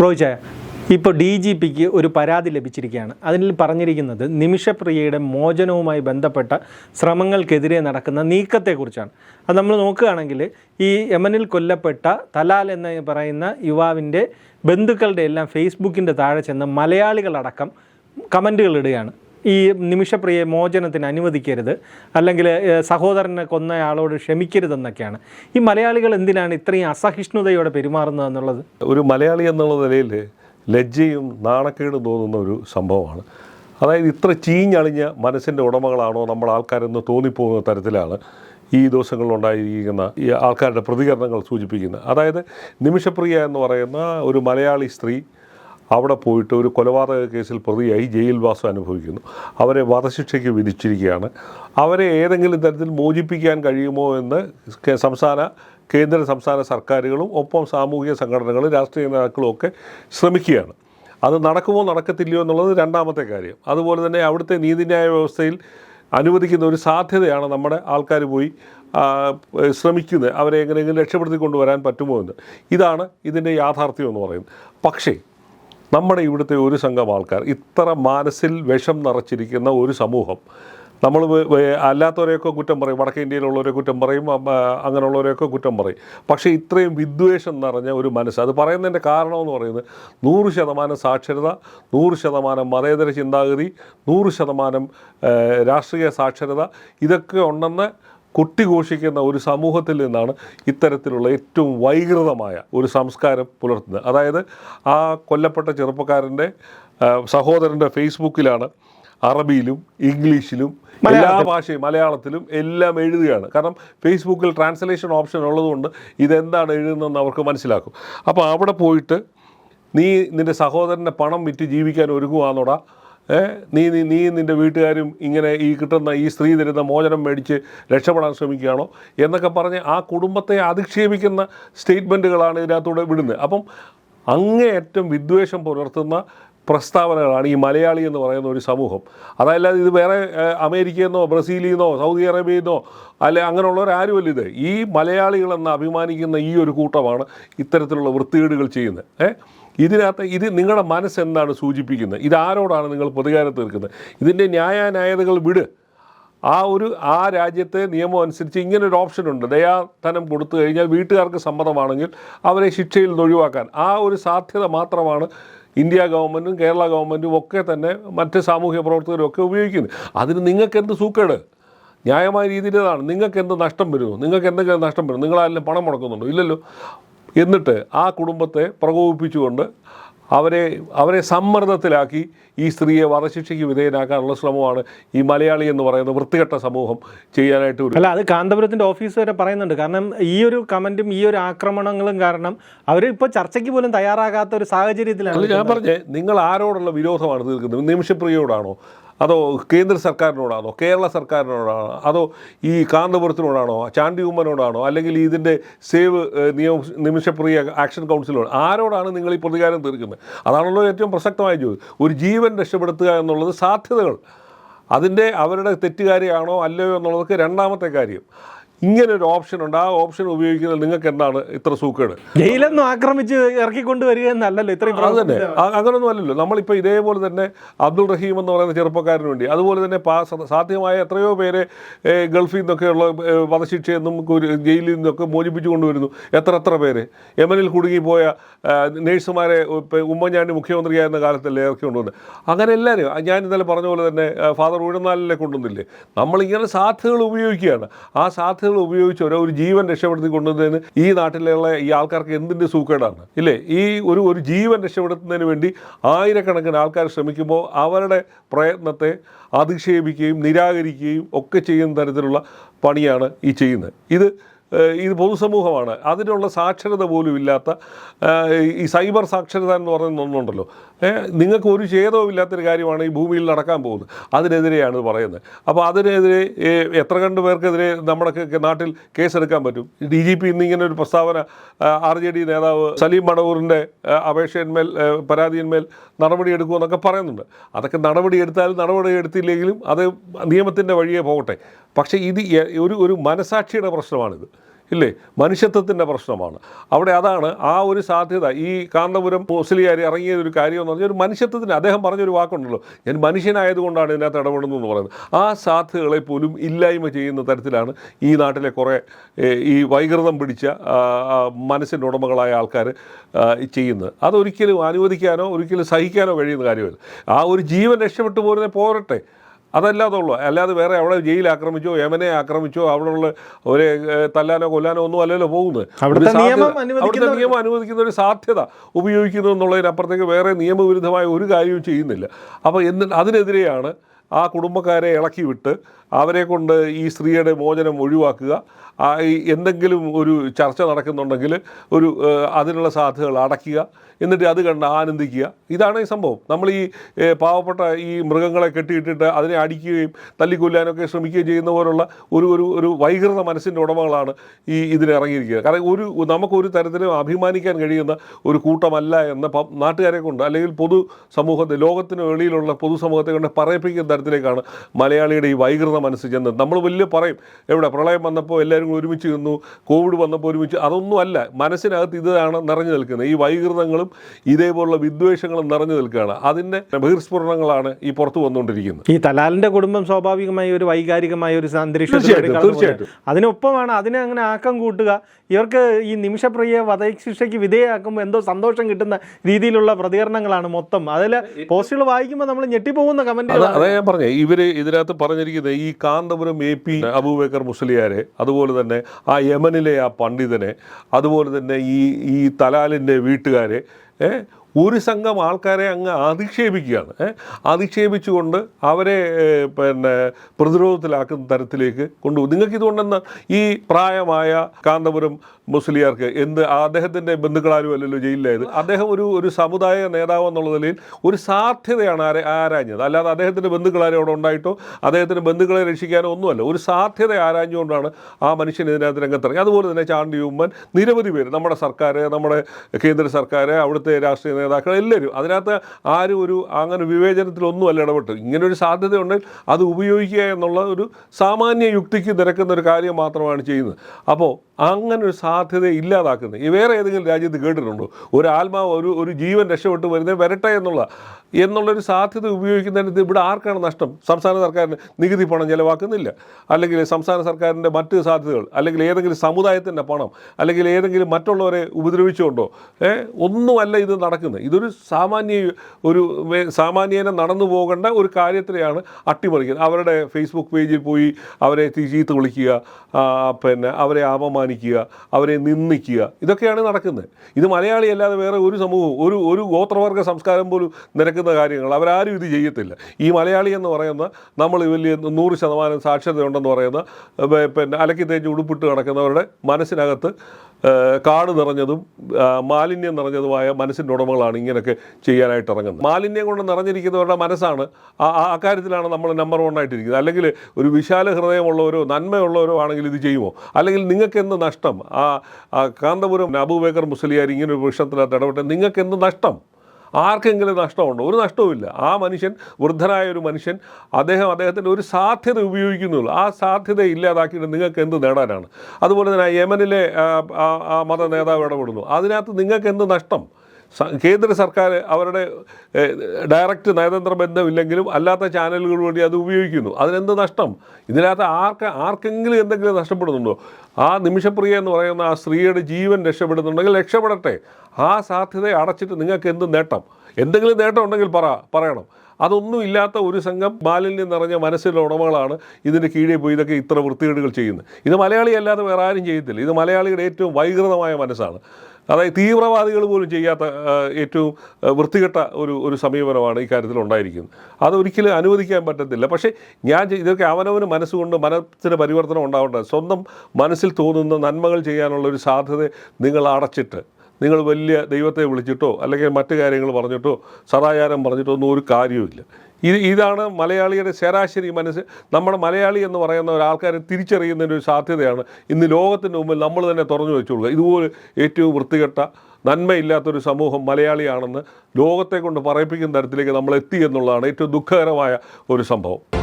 റോയിച്ചായ ഇപ്പോൾ D G പിക്ക് ഒരു പരാതി ലഭിച്ചിരിക്കുകയാണ്. അതിൽ പറഞ്ഞിരിക്കുന്നത് നിമിഷപ്രിയയുടെ മോചനവുമായി ബന്ധപ്പെട്ട ശ്രമങ്ങൾക്കെതിരെ നടക്കുന്ന നീക്കത്തെക്കുറിച്ചാണ്. അത് നമ്മൾ നോക്കുകയാണെങ്കിൽ ഈ യമനിൽ കൊല്ലപ്പെട്ട തലാൽ എന്ന് പറയുന്ന യുവാവിന്റെ ബന്ധുക്കളുടെ എല്ലാം ഫേസ്ബുക്കിന്റെ താഴെ ചെന്ന് മലയാളികളടക്കം കമന്റുകൾ ഇടുകയാണ്. ഈ നിമിഷപ്രിയെ മോചനത്തിന് അനുവദിക്കരുത്. അല്ലെങ്കിൽ സഹോദരനെ കൊന്നയാളോട് ക്ഷമിക്കരുതെന്നൊക്കെയാണ്. ഈ മലയാളികൾ എന്തിനാണ് ഇത്രയും അസഹിഷ്ണുതയോടെ പെരുമാറുന്നത് എന്നുള്ളത്? ഒരു മലയാളി എന്നുള്ള നിലയിൽ ലജ്ജയും നാണക്കേടും തോന്നുന്ന ഒരു സംഭവമാണ്. അതായത് ഇത്ര ചീഞ്ഞളിഞ്ഞ മനസ്സിന്റെ ഉടമകളാണോ നമ്മൾ ആൾക്കാരെന്ന് തോന്നിപ്പോകുന്ന തരത്തിലാണ് ഈ ദിവസങ്ങളിലുണ്ടായിരിക്കുന്ന ഈ ആൾക്കാരുടെ പ്രതികരണങ്ങൾ സൂചിപ്പിക്കുന്നത്. അതായത് നിമിഷപ്രിയ എന്ന് പറയുന്ന ഒരു മലയാളി സ്ത്രീ അവിടെ പോയിട്ട് ഒരു കൊലപാതക കേസിൽ പ്രതിയായി ജയിൽവാസം അനുഭവിക്കുന്നു. അവരെ വധശിക്ഷയ്ക്ക് വിധിച്ചിരിക്കുകയാണ്. അവരെ ഏതെങ്കിലും തരത്തിൽ മോചിപ്പിക്കാൻ കഴിയുമോ എന്ന് സംസ്ഥാന കേന്ദ്ര സംസ്ഥാന സർക്കാരുകളും ഒപ്പം സാമൂഹിക സംഘടനകളും രാഷ്ട്രീയ നേതാക്കളും ഒക്കെ ശ്രമിക്കുകയാണ്. അത് നടക്കുമോ നടക്കത്തില്ലയോ എന്നുള്ളത് രണ്ടാമത്തെ കാര്യം. അതുപോലെ തന്നെ അവിടുത്തെ നീതിന്യായ വ്യവസ്ഥയിൽ അനുവദിക്കുന്ന ഒരു സാധ്യതയാണ് നമ്മുടെ ആൾക്കാർ പോയി ശ്രമിക്കുന്നത്. അവരെ എങ്ങനെയെങ്കിലും രക്ഷപ്പെടുത്തി കൊണ്ടുവരാൻ പറ്റുമോ എന്ന്. ഇതാണ് ഇതിന്റെ യാഥാർത്ഥ്യം എന്ന് പറയുന്നത്. പക്ഷേ നമ്മുടെ ഇവിടുത്തെ ഒരു സംഘം ആൾക്കാർ ഇത്ര മനസ്സിൽ വിഷം നിറച്ചിരിക്കുന്ന ഒരു സമൂഹം നമ്മൾ അല്ലാത്തവരെയൊക്കെ കുറ്റം പറയും വടക്കേ ഇന്ത്യയിലുള്ളവരെ കുറ്റം പറയും അങ്ങനെയുള്ളവരെയൊക്കെ കുറ്റം പറയും. പക്ഷേ ഇത്രയും വിദ്വേഷം നിറഞ്ഞ ഒരു മനസ്സ് അത് പറയുന്നതിന്റെ കാരണമെന്ന് പറയുന്നത് നൂറ് ശതമാനം സാക്ഷരത നൂറ് ശതമാനം മതേതര ചിന്താഗതി നൂറ് ശതമാനം രാഷ്ട്രീയ സാക്ഷരത ഇതൊക്കെ ഉണ്ടെന്ന് കൊട്ടിഘോഷിക്കുന്ന ഒരു സമൂഹത്തിൽ നിന്നാണ് ഇത്തരത്തിലുള്ള ഏറ്റവും വൈകൃതമായ ഒരു സംസ്കാരം പുലർത്തുന്നത്. അതായത് ആ കൊല്ലപ്പെട്ട ചെറുപ്പക്കാരന്റെ സഹോദരന്റെ ഫേസ്ബുക്കിലാണ് അറബിയിലും ഇംഗ്ലീഷിലും എല്ലാ ഭാഷയും മലയാളത്തിലും എല്ലാം എഴുതുകയാണ്. കാരണം ഫേസ്ബുക്കിൽ ട്രാൻസ്ലേഷൻ ഓപ്ഷൻ ഉള്ളതുകൊണ്ട് ഇതെന്താണ് എഴുതുന്നതെന്ന് അവർക്ക് മനസ്സിലാക്കും. അപ്പോൾ അവിടെ പോയിട്ട് നീ നിന്റെ സഹോദരന്റെ പണം വിറ്റ് ജീവിക്കാൻ ഒരുങ്ങുവാന്നോടാ നീ നീ നീ നിന്റെ വീട്ടുകാരും ഇങ്ങനെ ഈ കിട്ടുന്ന ഈ സ്ത്രീ തരുന്ന മോചനം മേടിച്ച് രക്ഷപ്പെടാൻ ശ്രമിക്കുകയാണോ? എന്നൊക്കെ പറഞ്ഞ് ആ കുടുംബത്തെ അധിക്ഷേപിക്കുന്ന സ്റ്റേറ്റ്മെന്റുകളാണ് ഇതിനകത്തൂടെ വിടുന്നത്. അപ്പം അങ്ങേയറ്റം വിദ്വേഷം പുലർത്തുന്ന പ്രസ്താവനകളാണ് ഈ മലയാളി എന്ന് പറയുന്ന ഒരു സമൂഹം. അതല്ലാതെ ഇത് വേറെ അമേരിക്കയിൽ നിന്നോ ബ്രസീലിൽ നിന്നോ സൗദി അറേബ്യയിൽ നിന്നോ അല്ലെ അങ്ങനെയുള്ളവരാരുമല്ല ഇത്. ഈ മലയാളികളെന്ന് അഭിമാനിക്കുന്ന ഈ ഒരു കൂട്ടമാണ് ഇത്തരത്തിലുള്ള വൃത്തികേടുകൾ ചെയ്യുന്നത്. ഏഹ് ഇതിനകത്ത് ഇത് നിങ്ങളുടെ മനസ്സെന്താണ് സൂചിപ്പിക്കുന്നത്? ഇതാരോടാണ് നിങ്ങൾ പ്രതികാരം തീർക്കുന്നത് ഇതിന്റെ ന്യായാന്യായതകൾ വിട്. ആ ഒരു ആ രാജ്യത്തെ നിയമം അനുസരിച്ച് ഇങ്ങനെ ഒരു ഓപ്ഷൻ ഉണ്ട്. ദയാധനം കൊടുത്തു കഴിഞ്ഞാൽ വീട്ടുകാർക്ക് സമ്മതമാണെങ്കിൽ അവരെ ശിക്ഷയിൽ നിന്ന് ഒഴിവാക്കാൻ. ആ ഒരു സാധ്യത മാത്രമാണ് ഇന്ത്യ ഗവൺമെന്റും കേരള ഗവൺമെന്റും ഒക്കെ തന്നെ മറ്റ് സാമൂഹ്യ പ്രവർത്തകരും ഒക്കെ ഉപയോഗിക്കുന്നത്. അതിന് നിങ്ങൾക്ക് എന്ത് സൂക്കേട്? ന്യായമായ രീതിയിലാണ് നിങ്ങൾക്ക് എന്ത് നഷ്ടം വരുന്നു? നിങ്ങൾക്ക് എന്തെങ്കിലും നഷ്ടം വരുന്നു? നിങ്ങളാരെല്ലാം പണം മുടക്കുന്നുണ്ടോ? ഇല്ലല്ലോ. എന്നിട്ട് ആ കുടുംബത്തെ പ്രകോപിപ്പിച്ചുകൊണ്ട് അവരെ അവരെ സമ്മർദ്ദത്തിലാക്കി ഈ സ്ത്രീയെ വധശിക്ഷയ്ക്ക് വിധേയനാക്കാനുള്ള ശ്രമമാണ് ഈ മലയാളി എന്ന് പറയുന്ന വൃത്തികെട്ട സമൂഹം ചെയ്യാനായിട്ട് അല്ല അത് കാന്തപുരത്തിന്റെ ഓഫീസ് വരെ പറയുന്നുണ്ട്. കാരണം ഈ ഒരു കമന്റും ഈ ഒരു ആക്രമണങ്ങളും കാരണം അവർ ഇപ്പോൾ ചർച്ചയ്ക്ക് പോലും തയ്യാറാകാത്ത ഒരു സാഹചര്യത്തിലാണ് ഞാൻ പറഞ്ഞേ നിങ്ങൾ ആരോടുള്ള വിരോധമാണ് തീർക്കുന്നത്? നിമിഷപ്രിയയോടാണോ? അതോ കേന്ദ്ര സർക്കാരിനോടാണോ? കേരള സർക്കാരിനോടാണോ? അതോ ഈ കാന്തപുരത്തിനോടാണോ? ചാണ്ടി ഉമ്മനോടാണോ? അല്ലെങ്കിൽ ഇതിന്റെ സേവ് നിയമ നിമിഷപ്രിയ ആക്ഷൻ കൗൺസിലോട് ആരോടാണ് നിങ്ങൾ ഈ പ്രതികാരം തീർക്കുന്നത്? അതാണല്ലോ ഏറ്റവും പ്രസക്തമായ ജോലി ഒരു ജീവൻ രക്ഷപ്പെടുത്തുക എന്നുള്ളത് സാധ്യതകൾ. അതിന്റെ അവരുടെ തെറ്റുകാരിയാണോ അല്ലയോ എന്നുള്ളതൊക്കെ രണ്ടാമത്തെ കാര്യം. ഇങ്ങനെ ഒരു ഓപ്ഷൻ ഉണ്ട്. ആ ഓപ്ഷൻ ഉപയോഗിക്കുന്നത് നിങ്ങൾക്ക് എന്താണ് ഇത്ര സൂക്കേട്? ജയിലൊന്നും ആക്രമിച്ച് ഇറക്കിക്കൊണ്ട് വരിക എന്നല്ലല്ലോ ഇത്രയും അത് തന്നെ. അങ്ങനൊന്നും അല്ലല്ലോ. നമ്മളിപ്പോൾ ഇതേപോലെ തന്നെ അബ്ദുൾ റഹീം എന്ന് പറയുന്ന ചെറുപ്പക്കാരന് വേണ്ടി അതുപോലെ തന്നെ സാധ്യമായ എത്രയോ പേരെ ഗൾഫിൽ നിന്നൊക്കെയുള്ള വധശിക്ഷയെന്നും വധശിക്ഷയിൽ നിന്നും ജയിലിൽ നിന്നൊക്കെ മോചിപ്പിച്ചു കൊണ്ടുവരുന്നു എത്ര എത്ര പേര്? യമനിൽ കുടുങ്ങിപ്പോയ നേഴ്സുമാരെ ഉമ്മൻചാണ്ടി മുഖ്യമന്ത്രിയായിരുന്ന കാലത്തല്ലേ ഇറക്കി കൊണ്ടുവന്നത്? അങ്ങനെ എല്ലാവരും ഞാൻ ഇന്നലെ പറഞ്ഞ പോലെ തന്നെ ഫാദർ ഉഴുന്നാലിനെ കൊണ്ടുവന്നില്ലേ? നമ്മളിങ്ങനെ സാധ്യതകൾ ഉപയോഗിക്കുകയാണ്. ആ സാധ്യതകൾ ഉപയോഗിച്ച് ഓരോ ഒരു ജീവൻ രക്ഷപ്പെടുത്തി കൊണ്ടുവന്നതിന് ഈ നാട്ടിലുള്ള ഈ ആൾക്കാർക്ക് എന്തിന്റെ സൂക്കേടാണ്? ഇല്ലേ? ഈ ഒരു ഒരു ജീവൻ രക്ഷപ്പെടുത്തുന്നതിന് വേണ്ടി ആയിരക്കണക്കിന് ആൾക്കാർ ശ്രമിക്കുമ്പോൾ അവരുടെ പ്രയത്നത്തെ അധിക്ഷേപിക്കുകയും നിരാകരിക്കുകയും ഒക്കെ ചെയ്യുന്ന തരത്തിലുള്ള പണിയാണ് ഈ ചെയ്യുന്നത്. ഇത് ഇത് പൊതുസമൂഹമാണ്. അതിനുള്ള സാക്ഷരത പോലും ഇല്ലാത്ത ഈ സൈബർ സാക്ഷരത എന്ന് പറയുന്ന ഒന്നുണ്ടല്ലോ. നിങ്ങൾക്ക് ഒരു ഛേദവും ഇല്ലാത്തൊരു കാര്യമാണ് ഈ ഭൂമിയിൽ നടക്കാൻ പോകുന്നത്. അതിനെതിരെയാണ് ഇത് പറയുന്നത്. അപ്പോൾ അതിനെതിരെ എത്ര കണ്ട് പേർക്കെതിരെ നമ്മുടെ നാട്ടിൽ കേസെടുക്കാൻ പറ്റും? ഡി ജി പി ഇന്നിങ്ങനെ ഒരു പ്രസ്താവന ആർ ജെ ഡി നേതാവ് സലീം മണവൂറിന്റെ അപേക്ഷയന്മേൽ പരാതിയന്മേൽ നടപടി നടപടിയെടുക്കുമെന്നൊക്കെ പറയുന്നുണ്ട്. അതൊക്കെ നടപടിയെടുത്താലും നടപടി എടുത്തില്ലെങ്കിലും അത് നിയമത്തിന്റെ വഴിയേ പോകട്ടെ. പക്ഷേ ഇത് ഒരു ഒരു മനസാക്ഷിയുടെ പ്രശ്നമാണിത്. ഇല്ലേ? മനുഷ്യത്വത്തിന്റെ പ്രശ്നമാണ്. അവിടെ അതാണ് ആ ഒരു സാധ്യത. ഈ കാന്തപുരം മുസ്ലിയാരി ഇറങ്ങിയ ഒരു കാര്യം എന്ന് പറഞ്ഞാൽ ഒരു മനുഷ്യത്വത്തിന് അദ്ദേഹം പറഞ്ഞൊരു വാക്കുണ്ടല്ലോ. ഞാൻ മനുഷ്യനായതുകൊണ്ടാണ് ഇതിനകത്ത് ഇടപെടുന്നു എന്ന് പറയുന്നത്. ആ സാധ്യതകളെ പോലും ഇല്ലായ്മ ചെയ്യുന്ന തരത്തിലാണ് ഈ നാട്ടിലെ കുറേ ഈ വൈകൃതം പിടിച്ച മനസ്സിന്റെ ഉടമകളായ ആൾക്കാർ ചെയ്യുന്നത്. അതൊരിക്കലും അനുവദിക്കാനോ ഒരിക്കലും സഹിക്കാനോ കഴിയുന്ന കാര്യമല്ല. ആ ഒരു ജീവൻ രക്ഷപ്പെട്ടു പോരുന്നേ പോരട്ടെ. അതല്ലാതെ ഉള്ളൂ അല്ലാതെ വേറെ അവിടെ ജയിൽ ആക്രമിച്ചോ യമനെ ആക്രമിച്ചോ അവിടെയുള്ള ഒരു തല്ലാനോ കൊല്ലാനോ ഒന്നും അല്ലല്ലോ പോകുന്നത്. അവിടുത്തെ നിയമം അനുവദിക്കുന്ന- ഒരു സാധ്യത ഉപയോഗിക്കുന്നു എന്നുള്ളതിനപ്പുറത്തേക്ക് വേറെ നിയമവിരുദ്ധമായ ഒരു കാര്യവും ചെയ്യുന്നില്ല. അപ്പോൾ എന്നിട്ട് അതിനെതിരെയാണ് ആ കുടുംബക്കാരെ ഇളക്കി വിട്ട് അവരെ കൊണ്ട് ഈ സ്ത്രീയുടെ മോചനം ഒഴിവാക്കുക. എന്തെങ്കിലും ഒരു ചർച്ച നടക്കുന്നുണ്ടെങ്കിൽ ഒരു അതിനുള്ള സാധ്യതകൾ അടയ്ക്കുക. എന്നിട്ട് അത് കണ്ട് ആനന്ദിക്കുക. ഇതാണ് ഈ സംഭവം. നമ്മൾ ഈ പാവപ്പെട്ട ഈ മൃഗങ്ങളെ കെട്ടിയിട്ടിട്ട് അതിനെ അടിക്കുകയും തല്ലിക്കൊല്ലാനൊക്കെ ശ്രമിക്കുകയും ചെയ്യുന്ന പോലുള്ള ഒരു ഒരു ഒരു വൈകൃത മനസ്സിന്റെ ഉടമകളാണ് ഈ ഇതിനിറങ്ങിയിരിക്കുക കാരണം ഒരു നമുക്കൊരു തരത്തിലും അഭിമാനിക്കാൻ കഴിയുന്ന ഒരു കൂട്ടമല്ല എന്ന നാട്ടുകാരെ കൊണ്ട് അല്ലെങ്കിൽ പൊതു സമൂഹത്തെ ലോകത്തിന് വെളിയിലുള്ള പൊതുസമൂഹത്തെ കൊണ്ട് പറയിപ്പിക്കുന്ന തരത്തിലേക്കാണ് മലയാളിയുടെ ഈ വൈകൃത മനസ്സ് ചെന്നത്. നമ്മൾ വലിയ പറയും എവിടെ? പ്രളയം വന്നപ്പോൾ എല്ലാവരും കൂടി ഒരുമിച്ച് നിന്നു കോവിഡ് വന്നപ്പോൾ ഒരുമിച്ച്. അതൊന്നും അല്ല. മനസ്സിനകത്ത് ഇതാണ് നിറഞ്ഞു നിൽക്കുന്നത്. ഈ വൈകൃതങ്ങളും ഇതേപോലുള്ള വിദ്വേഷങ്ങളും നിറഞ്ഞു നിൽക്കുകയാണ്. അതിന്റെ ബഹിർസ്ഫുരണങ്ങളാണ് ഈ പുറത്ത് വന്നുകൊണ്ടിരിക്കുന്നത്. ഈ തലാലിന്റെ കുടുംബം സ്വാഭാവികമായി ഒരു വൈകാരികമായ ഒരു അന്തരീക്ഷം തീർച്ചയായിട്ടും. അതിനൊപ്പമാണ് അതിനെ അങ്ങനെ ആക്കം കൂട്ടുക. ഇവർക്ക് ഈ നിമിഷപ്രിയ വധശിക്ഷയ്ക്ക് വിധേയമാക്കുമ്പോൾ എന്തോ സന്തോഷം കിട്ടുന്ന രീതിയിലുള്ള പ്രതികരണങ്ങളാണ് മൊത്തം. അതിൽ പോസ്റ്റുകൾ വായിക്കുമ്പോൾ നമ്മൾ ഞെട്ടിപ്പോകുന്ന കമന്റ് അതാ ഞാൻ പറഞ്ഞേ ഇവർ ഇതിനകത്ത് പറഞ്ഞിരിക്കുന്നത് ഈ കാന്തപുരം എ പി അബൂബക്കർ മുസ്ലിയാരെ അതുപോലെ തന്നെ ആ യമനിലെ ആ പണ്ഡിതനെ അതുപോലെ തന്നെ ഈ ഈ തലാലിന്റെ വീട്ടുകാരെ ഒരു സംഘം ആൾക്കാരെ അങ്ങ് അധിക്ഷേപിക്കുകയാണ്. അധിക്ഷേപിച്ചുകൊണ്ട് അവരെ പിന്നെ പ്രതിരോധത്തിലാക്കുന്ന തരത്തിലേക്ക് കൊണ്ടുപോകും. നിങ്ങൾക്ക് ഇതുകൊണ്ടെന്ന് ഈ പ്രായമായ കാന്തപുരം മുസ്ലിയാർക്ക് എന്ത് അദ്ദേഹത്തിന്റെ ബന്ധുക്കളാരും അല്ലല്ലോ ജയിലിലായത്. അദ്ദേഹം ഒരു ഒരു സമുദായ നേതാവ് എന്നുള്ള നിലയിൽ ഒരു സാധ്യതയാണ് ആരെ ആരാഞ്ഞത്. അല്ലാതെ അദ്ദേഹത്തിന്റെ ബന്ധുക്കളാരും അവിടെ ഉണ്ടായിട്ടോ അദ്ദേഹത്തിന്റെ ബന്ധുക്കളെ രക്ഷിക്കാനോ ഒന്നുമല്ല. ഒരു സാധ്യത ആരാഞ്ഞുകൊണ്ടാണ് ആ മനുഷ്യൻ ഇതിനകത്ത് രംഗത്തിറങ്ങി. അതുപോലെ തന്നെ ചാണ്ടി ഉമ്മൻ നിരവധി പേര് നമ്മുടെ സർക്കാർ നമ്മുടെ കേന്ദ്ര സർക്കാർ അവിടുത്തെ രാഷ്ട്രീയ നേതാക്കൾ എല്ലാവരും. അതിനകത്ത് ആരും ഒരു അങ്ങനെ വിവേചനത്തിലൊന്നുമല്ല ഇടപെട്ട് ഇങ്ങനെ ഒരു സാധ്യതയുണ്ടെങ്കിൽ അത് ഉപയോഗിക്കുക എന്നുള്ള ഒരു സാമാന്യ യുക്തിക്ക് നിരക്കുന്ന ഒരു കാര്യം മാത്രമാണ് ചെയ്യുന്നത്. അപ്പോൾ അങ്ങനെ ഒരു സാധ്യത ഇല്ലാതാക്കുന്നത്. വേറെ ഏതെങ്കിലും രാജ്യത്ത് കേട്ടിട്ടുണ്ടോ? ഒരു ആത്മാവ് ഒരു ഒരു ജീവൻ രക്ഷപ്പെട്ട് വരുന്നത് വരട്ടെ എന്നുള്ള എന്നുള്ളൊരു സാധ്യത ഉപയോഗിക്കുന്നതിന് ഇവിടെ ആർക്കാണ് നഷ്ടം? സംസ്ഥാന സർക്കാരിന് നികുതി പണം ചിലവാക്കുന്നില്ല. അല്ലെങ്കിൽ സംസ്ഥാന സർക്കാരിന്റെ മറ്റ് സാധ്യതകൾ അല്ലെങ്കിൽ ഏതെങ്കിലും സമുദായത്തിന്റെ പണം അല്ലെങ്കിൽ ഏതെങ്കിലും മറ്റുള്ളവരെ ഉപദ്രവിച്ചുകൊണ്ടോ? ഒന്നുമല്ല ഇത് നടക്കുന്നത്. ഇതൊരു സാമാന്യ ഒരു സാമാന്യേന നടന്നു പോകേണ്ട ഒരു കാര്യത്തിനെയാണ് അട്ടിമറിക്കുന്നത്. അവരുടെ ഫേസ്ബുക്ക് പേജിൽ പോയി അവരെ ചീത്ത വിളിക്കുക പിന്നെ അവരെ അപമാനിക്കുക അവരെ നിന്ദിക്കുക ഇതൊക്കെയാണ് നടക്കുന്നത്. ഇത് മലയാളി അല്ലാതെ വേറെ ഒരു സമൂഹവും ഒരു ഒരു ഗോത്രവർഗ സംസ്കാരം പോലും നിരക്കുന്ന കാര്യങ്ങൾ അവരാരും ഇത് ചെയ്യത്തില്ല. ഈ മലയാളി എന്ന് പറയുന്ന നമ്മൾ വലിയ നൂറ് ശതമാനം സാക്ഷരതയുണ്ടെന്ന് പറയുന്ന പിന്നെ അലക്കി തേച്ച് ഉടുപ്പിട്ട് കിടക്കുന്നവരുടെ മനസ്സിനകത്ത് കാട് നിറഞ്ഞതും മാലിന്യം നിറഞ്ഞതുമായ മനസ്സിന്റെ ഉടമകളാണ് ഇങ്ങനെയൊക്കെ ചെയ്യാനായിട്ട് ഇറങ്ങുന്നത്. മാലിന്യം കൊണ്ട് നിറഞ്ഞിരിക്കുന്നവരുടെ മനസ്സാണ് ആ കാര്യത്തിലാണ് നമ്മൾ നമ്പർ വൺ ആയിട്ടിരിക്കുന്നത്. അല്ലെങ്കിൽ ഒരു വിശാല ഹൃദയമുള്ളവരോ നന്മയുള്ളവരോ ആണെങ്കിൽ ഇത് ചെയ്യുമോ? അല്ലെങ്കിൽ നിങ്ങൾക്ക് എന്ത് നഷ്ടം? ആ ആ കാന്തപുരം അബൂബേക്കർ മുസ്ലിയാർ ഇങ്ങനെ ഒരു വിഷയത്തിനകത്ത് ഇടപെട്ട് നിങ്ങൾക്ക് എന്ത് നഷ്ടം? ആർക്കെങ്കിലും നഷ്ടമുണ്ടോ? ഒരു നഷ്ടവുമില്ല. ആ മനുഷ്യൻ വൃദ്ധനായ ഒരു മനുഷ്യൻ അദ്ദേഹം അദ്ദേഹത്തിന്റെ ഒരു സാധ്യത ഉപയോഗിക്കുന്നുള്ളൂ. ആ സാധ്യത ഇല്ലാതാക്കിയിട്ട് നിങ്ങൾക്ക് എന്ത് നേടാനാണ്? അതുപോലെ തന്നെ യമനിലെ മത നേതാവ് ഇടപെടുന്നു. അതിനകത്ത് നിങ്ങൾക്ക് എന്ത് നഷ്ടം? കേന്ദ്ര സർക്കാർ അവരുടെ ഡയറക്റ്റ് നയതന്ത്ര ബന്ധമില്ലെങ്കിലും അല്ലാത്ത ചാനലുകൾ വേണ്ടി അത് ഉപയോഗിക്കുന്നു. അതിനെന്ത് നഷ്ടം? ഇതിനകത്ത് ആർക്ക് ആർക്കെങ്കിലും എന്തെങ്കിലും നഷ്ടപ്പെടുന്നുണ്ടോ? ആ നിമിഷപ്രിയ എന്ന് പറയുന്ന ആ സ്ത്രീയുടെ ജീവൻ രക്ഷപ്പെടുന്നുണ്ടെങ്കിൽ രക്ഷപ്പെടട്ടെ. ആ സാധ്യത അടച്ചിട്ട് നിങ്ങൾക്ക് എന്ത് നേട്ടം? എന്തെങ്കിലും നേട്ടം ഉണ്ടെങ്കിൽ പറ പറയണം. അതൊന്നും ഇല്ലാത്ത ഒരു സംഘം മാലിന്യം നിറഞ്ഞ മനസ്സിലെ ഉടമകളാണ് ഇതിന്റെ കീഴിൽ പോയി ഇതൊക്കെ ഇത്ര വൃത്തികേടുകൾ ചെയ്യുന്നത്. ഇത് മലയാളി അല്ലാതെ വേറെ ആരും ചെയ്യത്തില്ല. ഇത് മലയാളിയുടെ ഏറ്റവും വൈകൃതമായ മനസ്സാണ്. അതായത് തീവ്രവാദികൾ പോലും ചെയ്യാത്ത ഏറ്റവും വൃത്തികെട്ട ഒരു ഒരു സമീപനമാണ് ഈ കാര്യത്തിൽ ഉണ്ടായിരിക്കുന്നത്. അതൊരിക്കലും അനുവദിക്കാൻ പറ്റത്തില്ല. പക്ഷേ ഞാൻ ഇതൊക്കെ അവനവന് മനസ്സുകൊണ്ട് മനസ്സിന് പരിവർത്തനം ഉണ്ടാവേണ്ടത് സ്വന്തം മനസ്സിൽ തോന്നുന്ന നന്മകൾ ചെയ്യാനുള്ള ഒരു സാധ്യത നിങ്ങൾ അടച്ചിട്ട് നിങ്ങൾ വലിയ ദൈവത്തെ വിളിച്ചിട്ടോ അല്ലെങ്കിൽ മറ്റു കാര്യങ്ങൾ പറഞ്ഞിട്ടോ സദാചാരം പറഞ്ഞിട്ടോ ഒന്നും ഒരു കാര്യവുമില്ല. ഇത് ഇതാണ് മലയാളിയുടെ ശരാശരി മനസ്സ്. നമ്മുടെ മലയാളി എന്ന് പറയുന്ന ഒരാൾക്കാരെ തിരിച്ചറിയുന്നതിന്റെ ഒരു സാധ്യതയാണ് ഇന്ന് ലോകത്തിന്റെ മുമ്പിൽ നമ്മൾ തന്നെ തുറന്നു വെച്ചു കൊടുക്കുക ഇതുപോലെ ഏറ്റവും വൃത്തികെട്ട നന്മയില്ലാത്തൊരു സമൂഹം മലയാളിയാണെന്ന് ലോകത്തെ കൊണ്ട് പറയിപ്പിക്കുന്ന തരത്തിലേക്ക് നമ്മൾ എത്തി എന്നുള്ളതാണ് ഏറ്റവും ദുഃഖകരമായ ഒരു സംഭവം.